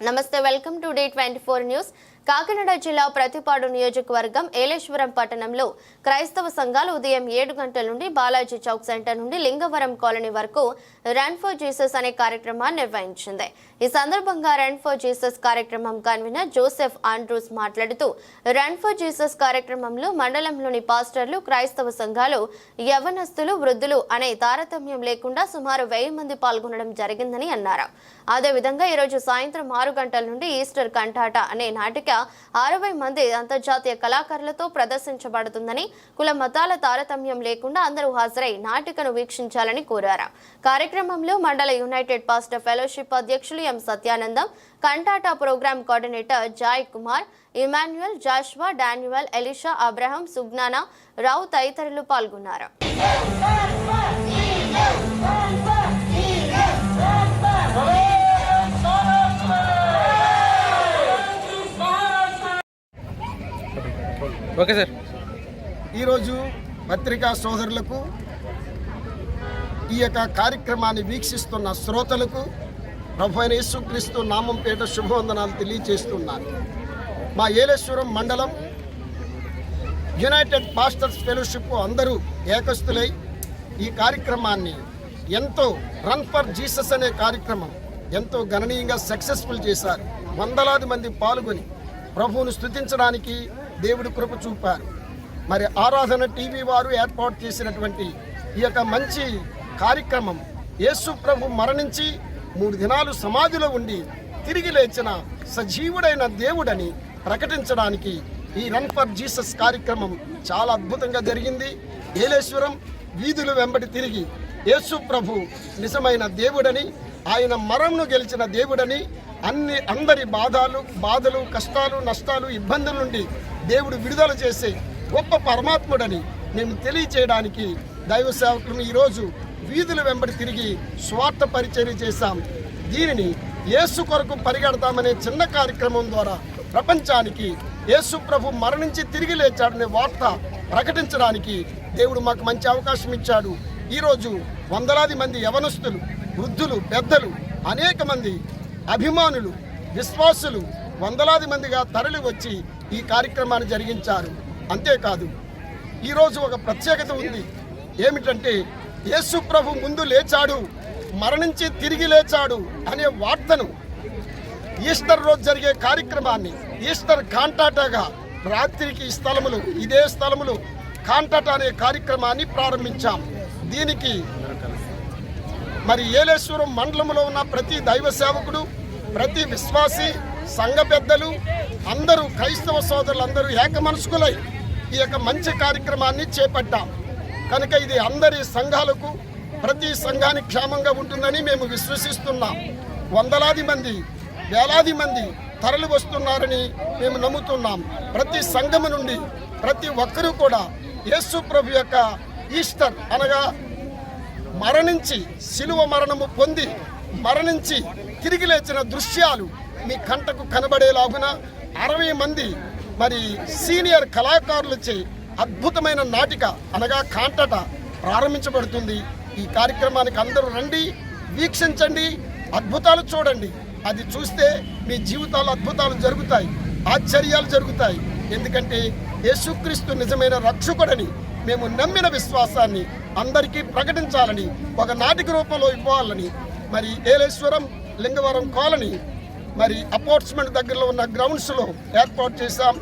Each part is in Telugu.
నమస్తే welcome to day twenty four news Kakinada జిల్లా ప్రతిపాడు నియోజకవర్గం ఏలేశ్వరం పట్టణంలో క్రైస్తవ సంఘాలు ఉదయం ఏడు గంటల నుండి బాలాజీ చౌక్ సెంటర్ నుండి లింగవరం కాలనీ వరకు రన్ ఫర్ జీసస్ అనే కార్యక్రమాన్ని నిర్వహించింది. ఈ సందర్భంగా రన్ ఫర్ జీసస్ కార్యక్రమం కన్వీనర్ జోసెఫ్ ఆండ్రూస్ మాట్లాడుతూ రన్ ఫర్ జీసస్ కార్యక్రమంలో మండలంలోని పాస్టర్లు క్రైస్తవ సంఘాలు యవనస్తులు వృద్ధులు అనే తారతమ్యం లేకుండా సుమారు వెయ్యి మంది పాల్గొనడం జరిగిందని అన్నారు. అదేవిధంగా ఈరోజు సాయంత్రం ఆరు గంటల నుండి ఈస్టర్ కంటాట అనే నాటిక అరవై మంది అంతర్జాతీయ కళాకారులతో ప్రదర్శించబడుతుందని కుల మతాల తారతమ్యం లేకుండా అందరూ హాజరై నాటికను వీక్షించాలని కోరారు. కార్యక్రమంలో మండల యునైటెడ్ పాస్టర్ ఫెలోషిప్ అధ్యక్షులు M Satyanandam cantata programme coordinator Joy Kumar Emmanuel Joshua Daniel Elisha Abraham Sujnana Rao తదితరులు పాల్గొన్నారు. Okay sir. ఈరోజు పత్రికా సోదరులకు ఈ యొక్క కార్యక్రమాన్ని వీక్షిస్తున్న శ్రోతలకు ప్రభు అయిన యేసుక్రీస్తు నామం పేట శుభవందనాలు తెలియజేస్తున్నాను. మా ఏలేశ్వరం మండలం యునైటెడ్ పాస్టర్స్ ఫెలోషిప్ అందరూ ఏకస్తులై ఈ కార్యక్రమాన్ని ఎంతో రన్ ఫర్ జీసస్ అనే కార్యక్రమం ఎంతో గణనీయంగా సక్సెస్ఫుల్ చేశారు. వందలాది మంది పాల్గొని ప్రభువును స్తుతించడానికి దేవుడు కృప చూపారు. మరి ఆరాధన టీవీ వారు ఏర్పాటు చేసినటువంటి ఈ యొక్క మంచి కార్యక్రమం యేసు ప్రభు మరణించి మూడు దినాలు సమాధిలో ఉండి తిరిగి లేచిన సజీవుడైన దేవుడని ప్రకటించడానికి ఈ రన్ ఫర్ జీసస్ కార్యక్రమం చాలా అద్భుతంగా జరిగింది. ఏలేశ్వరం వీధులు వెంబడి తిరిగి యేసు ప్రభు నిజమైన దేవుడని ఆయన మరణను గెలిచిన దేవుడని అన్ని అందరి బాధలు బాధలు కష్టాలు నష్టాలు ఇబ్బందుల నుండి దేవుడు విడుదల చేసే గొప్ప పరమాత్ముడని మేము తెలియచేయడానికి దైవ సేవకులను ఈరోజు వీధుల వెంబడి తిరిగి స్వార్థ పరిచర్య చేశాం. దీనిని యేసు కొరకు పరిగెడతామనే చిన్న కార్యక్రమం ద్వారా ప్రపంచానికి యేసు ప్రభు మరణించి తిరిగి లేచాడనే వార్త ప్రకటించడానికి దేవుడు మాకు మంచి అవకాశం ఇచ్చాడు. ఈరోజు వందలాది మంది యవనస్తులు వృద్ధులు పెద్దలు అనేక మంది అభిమానులు విశ్వాసులు వందలాది మందిగా తరలి వచ్చి ఈ కార్యక్రమాన్ని జరిగించారు. అంతేకాదు ఈరోజు ఒక ప్రత్యేకత ఉంది. ఏమిటంటే యేసు ప్రభు ముందు లేచాడు మరణించి తిరిగి లేచాడు అనే వార్తను ఈస్టర్ రోజు జరిగే కార్యక్రమాన్ని ఈస్టర్ కాంటాటాగా రాత్రికి ఈ స్థలములు ఇదే స్థలములు కాంటాటా అనే కార్యక్రమాన్ని ప్రారంభించాం. దీనికి మరి ఏలేశ్వరం మండలంలో ఉన్న ప్రతి దైవ సేవకుడు ప్రతి విశ్వాసి సంఘ పెద్దలు అందరూ క్రైస్తవ సోదరులందరూ ఏక మనసుకులై ఈ యొక్క మంచి కార్యక్రమాన్ని చేపట్టాం. కనుక ఇది అందరి సంఘాలకు ప్రతి సంఘానికి క్షేమంగా ఉంటుందని మేము విశ్వసిస్తున్నాం. వందలాది మంది వేలాది మంది తరలి వస్తున్నారని మేము నమ్ముతున్నాం. ప్రతి సంఘము నుండి ప్రతి ఒక్కరూ కూడా యేసు ప్రభు యొక్క ఈస్టర్ అనగా మరణించి శిలువ మరణము పొంది మరణించి తిరిగి లేచిన దృశ్యాలు మీ కంటకు కనబడేలాగున అరవై మంది మరి సీనియర్ కళాకారులచే అద్భుతమైన నాటిక అనగా కాంటట ప్రారంభించబడుతుంది. ఈ కార్యక్రమానికి అందరూ రండి వీక్షించండి అద్భుతాలు చూడండి. అది చూస్తే మీ జీవితాలు అద్భుతాలు జరుగుతాయి ఆశ్చర్యాలు జరుగుతాయి. ఎందుకంటే యేసుక్రీస్తు నిజమైన రక్షకుడని మేము నమ్మిన విశ్వాసాన్ని అందరికీ ప్రకటించాలని ఒక నాటిక రూపంలో ఇవ్వాలని మరి ఏలేశ్వరం లింగవరం కాలనీ మరి అపార్ట్మెంట్ దగ్గరలో ఉన్న గ్రౌండ్స్లో ఏర్పాటు చేశాం.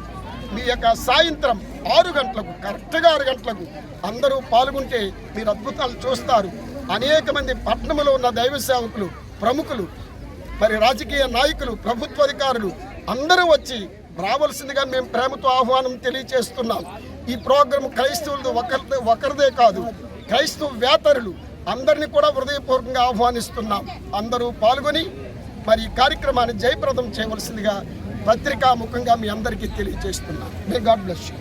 మీ యొక్క సాయంత్రం ఆరు గంటలకు కరెక్ట్గా ఆరు గంటలకు అందరూ పాల్గొంటే మీరు అద్భుతాలు చూస్తారు. అనేక మంది పట్టణంలో ఉన్న దైవ సేవకులు ప్రముఖులు మరి రాజకీయ నాయకులు ప్రభుత్వ అధికారులు అందరూ వచ్చి రావాల్సిందిగా మేము ప్రేమతో ఆహ్వానం తెలియచేస్తున్నాం ఈ ప్రోగ్రాం క్రైస్తవులది ఒకరిదే ఒకరిదే కాదు. క్రైస్తవ వేతరులు అందరినీ కూడా హృదయపూర్వకంగా ఆహ్వానిస్తున్నాం. అందరూ పాల్గొని మరి ఈ కార్యక్రమాన్ని జయప్రదం చేయవలసిందిగా పత్రికా ముఖంగా మీ అందరికీ తెలియజేస్తున్నాం. May God bless you